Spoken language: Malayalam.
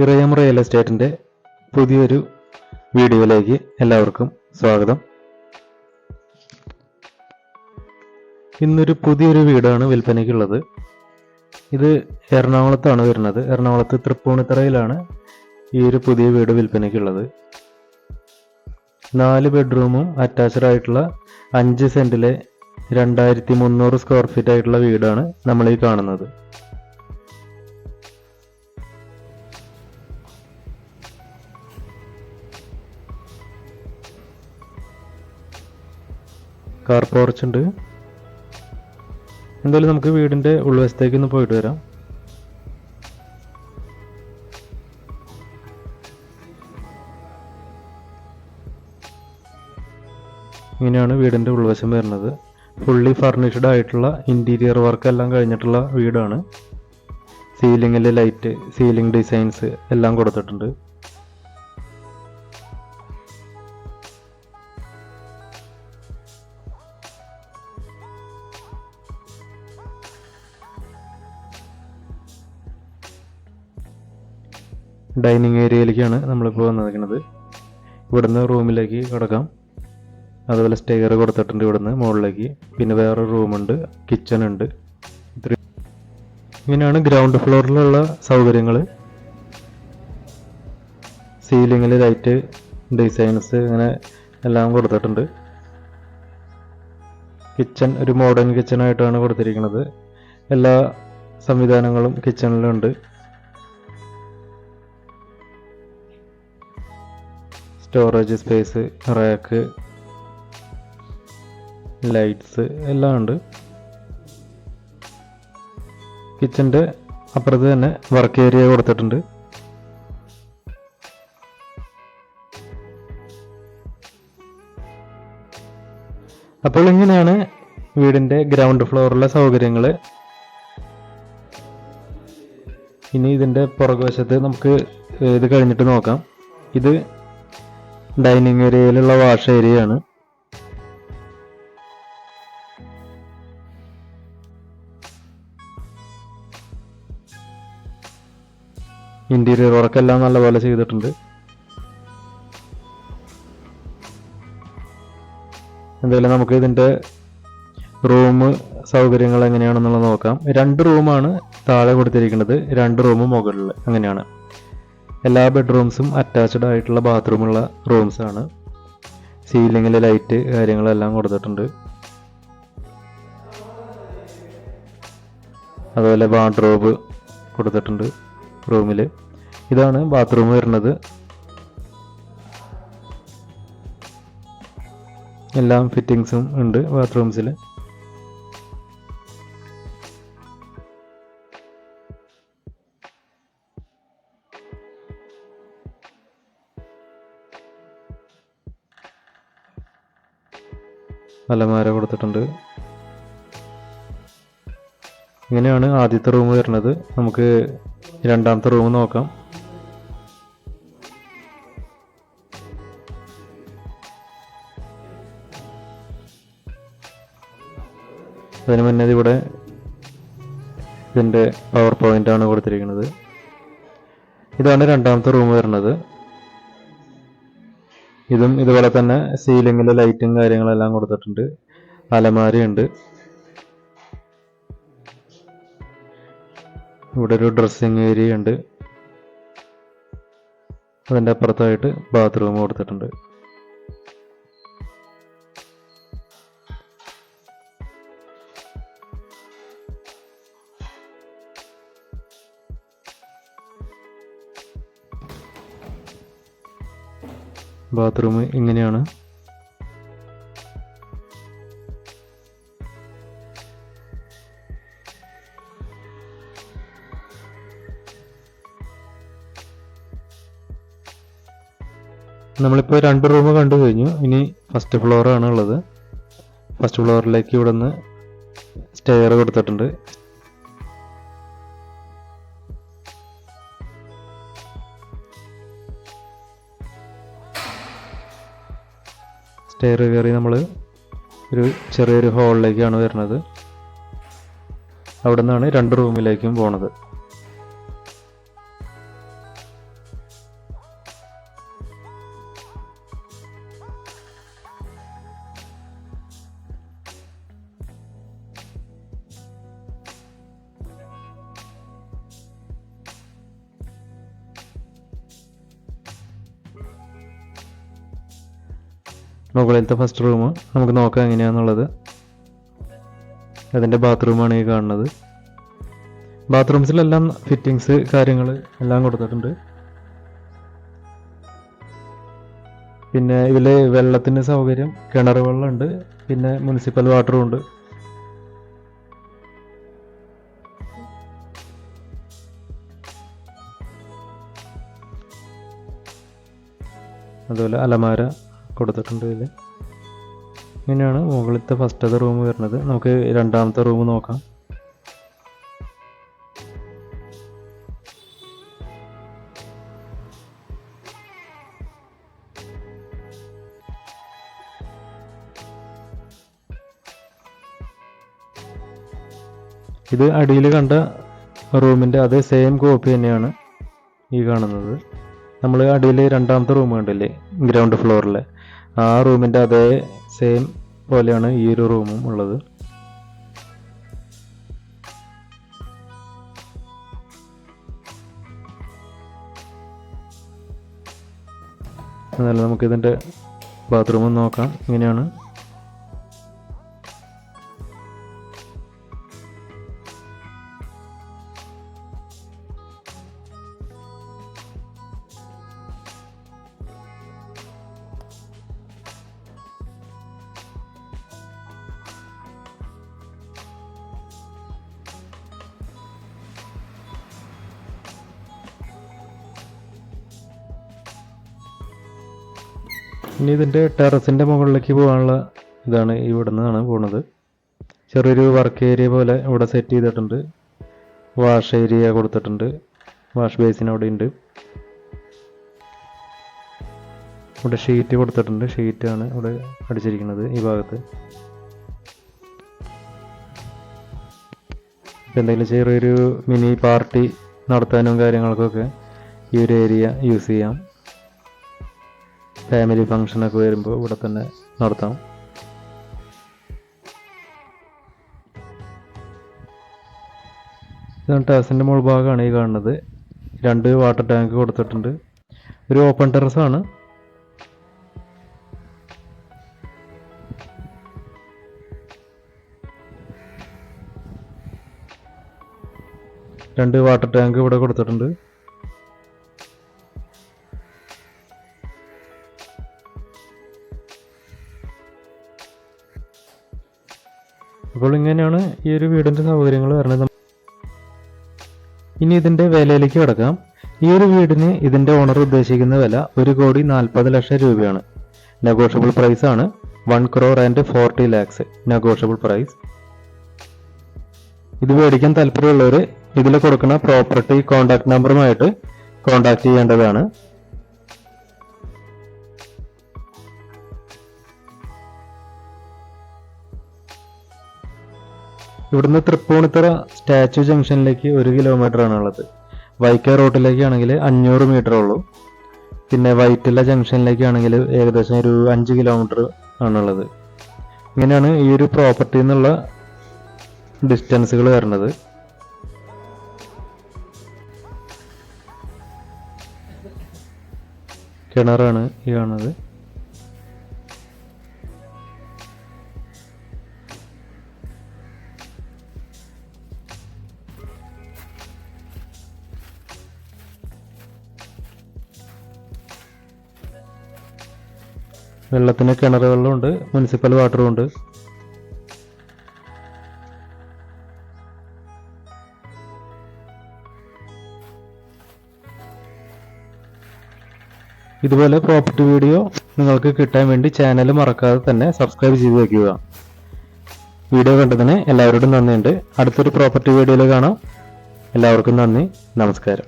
ഇറയം റിയൽ എസ്റ്റേറ്റിന്റെ പുതിയൊരു വീഡിയോയിലേക്ക് എല്ലാവർക്കും സ്വാഗതം. ഇന്നൊരു പുതിയൊരു വീടാണ് വിൽപ്പനയ്ക്കുള്ളത്. ഇത് എറണാകുളത്താണ് വരുന്നത്. എറണാകുളത്ത് തൃപ്പൂണിത്തറയിലാണ് ഈ ഒരു പുതിയ വീട് വിൽപ്പനയ്ക്കുള്ളത്. നാല് ബെഡ്റൂമും അറ്റാച്ച്ഡ് ആയിട്ടുള്ള അഞ്ച് സെന്റിലെ രണ്ടായിരത്തി മുന്നൂറ് സ്ക്വയർ ഫീറ്റ് ആയിട്ടുള്ള വീടാണ് നമ്മൾ ഈ കാണുന്നത്. കാർ പോർച്ച് ഉണ്ട്. എന്തായാലും നമുക്ക് വീടിന്റെ ഉൾവശത്തേക്ക് ഒന്ന് പോയിട്ട് വരാം. ഇങ്ങനെയാണ് വീടിന്റെ ഉൾവശം വരുന്നത്. ഫുള്ളി ഫർണിഷ്ഡ് ആയിട്ടുള്ള ഇന്റീരിയർ വർക്ക് എല്ലാം കഴിഞ്ഞിട്ടുള്ള വീടാണ്. സീലിങ്ങിലെ ലൈറ്റ് സീലിംഗ് ഡിസൈൻസ് എല്ലാം കൊടുത്തിട്ടുണ്ട്. ഡൈനിങ് ഏരിയയിലേക്കാണ് നമ്മളിപ്പോൾ വന്നിരിക്കുന്നത്. ഇവിടുന്ന് റൂമിലേക്ക് കിടക്കാം. അതുപോലെ സ്റ്റെയർ കൊടുത്തിട്ടുണ്ട് ഇവിടുന്ന് മുകളിലേക്ക്. പിന്നെ വേറെ റൂമുണ്ട് കിച്ചൺ ഉണ്ട്. ഇങ്ങനെയാണ് ഗ്രൗണ്ട് ഫ്ലോറിലുള്ള സൗകര്യങ്ങൾ സീലിങ്ങിൽ ലൈറ്റ് ഡിസൈൻസ് ഇങ്ങനെ എല്ലാം കൊടുത്തിട്ടുണ്ട്. കിച്ചൺ ഒരു മോഡേൺ കിച്ചൺ ആയിട്ടാണ് കൊടുത്തിരിക്കുന്നത്. എല്ലാ സംവിധാനങ്ങളും കിച്ചണിലുണ്ട് സ്റ്റോറേജ് സ്പേസ് റാക്ക് ലൈറ്റ്സ് എല്ലാം ഉണ്ട്. കിച്ചന്റെ അപ്പുറത്ത് തന്നെ വർക്ക് ഏരിയ കൊടുത്തിട്ടുണ്ട്. അപ്പോൾ ഇങ്ങനെയാണ് വീടിന്റെ ഗ്രൗണ്ട് ഫ്ലോറിലെ സൗകര്യങ്ങൾ ഇനി ഇതിന്റെ പുറകുവശത്ത് നമുക്ക് ഇത് കഴിഞ്ഞിട്ട് നോക്കാം. ഇത് ഡൈനിങ് ഏരിയയിലുള്ള വാഷ് ഏരിയ ആണ് ഇന്റീരിയർ വർക്ക് എല്ലാം നല്ലപോലെ ചെയ്തിട്ടുണ്ട്. എന്തായാലും നമുക്ക് ഇതിന്റെ റൂം സൗകര്യങ്ങൾ എങ്ങനെയാണെന്നുള്ളത് നോക്കാം. രണ്ട് റൂമാണ് താഴെ കൊടുത്തിരിക്കുന്നത്. രണ്ട് റൂം മുകളിൽ അങ്ങനെയാണ്. എല്ലാ ബെഡ്റൂംസും അറ്റാച്ച്ഡ് ആയിട്ടുള്ള ബാത്റൂമുള്ള റൂംസ് ആണ്. സീലിങ്ങിൽ ലൈറ്റ് കാര്യങ്ങളെല്ലാം കൊടുത്തിട്ടുണ്ട്. അതുപോലെ വാർഡ്രോബ് കൊടുത്തിട്ടുണ്ട് റൂമിൽ ഇതാണ് ബാത്റൂം വരുന്നത്. എല്ലാം ഫിറ്റിങ്സും ഉണ്ട് ബാത്റൂംസിൽ അലമാര കൊടുത്തിട്ടുണ്ട്. ഇങ്ങനെയാണ് ആദ്യത്തെ റൂം വരുന്നത്. നമുക്ക് രണ്ടാമത്തെ റൂം നോക്കാം. അതിന് മുന്നേ ഇവിടെ ഇതിന്റെ പവർ പോയിന്റ് ആണ് കൊടുത്തിരിക്കുന്നത്. ഇതാണ് രണ്ടാമത്തെ റൂം വരുന്നത്. ഇതും ഇതുപോലെ തന്നെ സീലിങ്ങിൽ ലൈറ്റും കാര്യങ്ങളെല്ലാം കൊടുത്തിട്ടുണ്ട്. അലമാരയുണ്ട്. ഇവിടെ ഒരു ഡ്രസ്സിങ് ഏരിയ ഉണ്ട്. അതിന്റെ അപ്പുറത്തായിട്ട് ബാത്റൂം കൊടുത്തിട്ടുണ്ട്. ബാത്റൂം ഇങ്ങനെയാണ്. നമ്മളിപ്പോൾ രണ്ട് റൂം കണ്ടു കഴിഞ്ഞു. ഇനി ഫസ്റ്റ് ഫ്ലോറാണ് ഉള്ളത്. ഫസ്റ്റ് ഫ്ലോറിലേക്ക് ഇവിടെ നിന്ന് സ്റ്റെയർ കൊടുത്തിട്ടുണ്ട്. സ്റ്റെയർ കയറി നമ്മൾ ഒരു ചെറിയൊരു ഹോളിലേക്കാണ് വരുന്നത്. അവിടെ നിന്നാണ് രണ്ട് റൂമിലേക്കും പോണത്. മുകളിലത്തെ ഫസ്റ്റ് റൂം നമുക്ക് നോക്കാം എങ്ങനെയാണെന്നുള്ളത് അതിന്റെ ബാത്റൂമാണ് ഈ കാണുന്നത്. ബാത്റൂംസിലെല്ലാം ഫിറ്റിങ്സ് കാര്യങ്ങൾ എല്ലാം കൊടുത്തിട്ടുണ്ട്. പിന്നെ ഇതിൽ വെള്ളത്തിന്റെ സൗകര്യം കിണർ വെള്ളമുണ്ട് പിന്നെ മുനിസിപ്പൽ വാട്ടറും ഉണ്ട്. അതുപോലെ അലമാര കൊടുത്തിട്ടുണ്ട് ഇതിൽ ഇങ്ങനെയാണ് മുകളിലത്തെ ഫസ്റ്റത്തെ റൂം വരുന്നത്. നമുക്ക് രണ്ടാമത്തെ റൂം നോക്കാം. ഇത് അടിയിൽ കണ്ട റൂമിന്റെ അതേ സെയിം കോപ്പി തന്നെയാണ് ഈ കാണുന്നത്. നമ്മൾ അടിയിൽ രണ്ടാമത്തെ റൂം കണ്ടില്ലേ? ഗ്രൗണ്ട് ഫ്ലോറിലെ ആ റൂമിന്റെ അതേ സെയിം പോലെയാണ് ഈ ഒരു റൂമും ഉള്ളത്. എന്നാലും നമുക്കിതിന്റെ ബാത്റൂം നോക്കാം. ഇങ്ങനെയാണ്. ഇനി ഇതിന്റെ ടെറസിന്റെ മുകളിലേക്ക് പോകാനുള്ള ഇതാണ് ഇവിടെ നിന്നാണ് പോണത്. ചെറിയൊരു വർക്ക് ഏരിയ പോലെ ഇവിടെ സെറ്റ് ചെയ്തിട്ടുണ്ട്. വാഷ് ഏരിയ കൊടുത്തിട്ടുണ്ട്. വാഷ് ബേസിൻ അവിടെ ഉണ്ട്. ഇവിടെ ഷീറ്റ് കൊടുത്തിട്ടുണ്ട്. ഷീറ്റാണ് ഇവിടെ അടിച്ചിരിക്കുന്നത് ഈ ഭാഗത്ത്. എന്തെങ്കിലും ചെറിയൊരു മിനി പാർട്ടി നടത്താനും കാര്യങ്ങൾക്കൊക്കെ ഈ ഒരു ഏരിയ യൂസ് ചെയ്യാം. ഫാമിലി ഫങ്ഷനൊക്കെ വരുമ്പോൾ ഇവിടെ തന്നെ നടത്താം. ഇതാണ് ടെറസിന്റെ മുകൾ ഭാഗമാണ് ഈ കാണുന്നത്. രണ്ട് വാട്ടർ ടാങ്ക് കൊടുത്തിട്ടുണ്ട്. ഒരു ഓപ്പൺ ടെറസാണ് രണ്ട് വാട്ടർ ടാങ്ക് ഇവിടെ കൊടുത്തിട്ടുണ്ട്. അപ്പോൾ ഇങ്ങനെയാണ് ഈ ഒരു വീടിന്റെ സൗകര്യങ്ങൾ വരുന്നത്. ഇനി ഇതിന്റെ വിലയിലേക്ക് കിടക്കാം. ഈ ഒരു വീടിന് ഇതിന്റെ ഓണർ ഉദ്ദേശിക്കുന്ന വില ഒരു കോടി നാൽപ്പത് ലക്ഷം രൂപയാണ്. നെഗോഷ്യബിൾ പ്രൈസ് ആണ് one crore and forty lakhs negotiable price ഇത് മേടിക്കാൻ താല്പര്യമുള്ളവർ ഇതിൽ കൊടുക്കുന്ന പ്രോപ്പർട്ടി കോൺടാക്ട് നമ്പറുമായിട്ട് കോൺടാക്ട് ചെയ്യേണ്ടതാണ്. ഇവിടുന്ന് തൃപ്പൂണിത്തറ സ്റ്റാച്യു ജംഗ്ഷനിലേക്ക് ഒരു കിലോമീറ്റർ ആണ് ഉള്ളത്. വൈക്ക റോഡിലേക്കാണെങ്കിൽ അഞ്ഞൂറ് മീറ്റർ ഉള്ളൂ. പിന്നെ വൈറ്റില ജംഗ്ഷനിലേക്കാണെങ്കിൽ ഏകദേശം ഒരു അഞ്ച് കിലോമീറ്റർ ആണുള്ളത് ഇങ്ങനെയാണ് ഈ ഒരു പ്രോപ്പർട്ടിയിൽ നിന്നുള്ള ഡിസ്റ്റൻസുകൾ വരുന്നത്. കിണറാണ് ഈ കാണുന്നത്. വെള്ളത്തിന് കിണർ വെള്ളമുണ്ട് മുനിസിപ്പൽ വാട്ടറും ഉണ്ട്. ഇതുപോലെ പ്രോപ്പർട്ടി വീഡിയോ നിങ്ങൾക്ക് കിട്ടാൻ വേണ്ടി ചാനൽ മറക്കാതെ തന്നെ സബ്സ്ക്രൈബ് ചെയ്ത് വെക്കുക. വീഡിയോ കണ്ടതിന് എല്ലാവരോടും നന്ദിയുണ്ട്. അടുത്തൊരു പ്രോപ്പർട്ടി വീഡിയോയിൽ കാണാം. എല്ലാവർക്കും നന്ദി. നമസ്കാരം.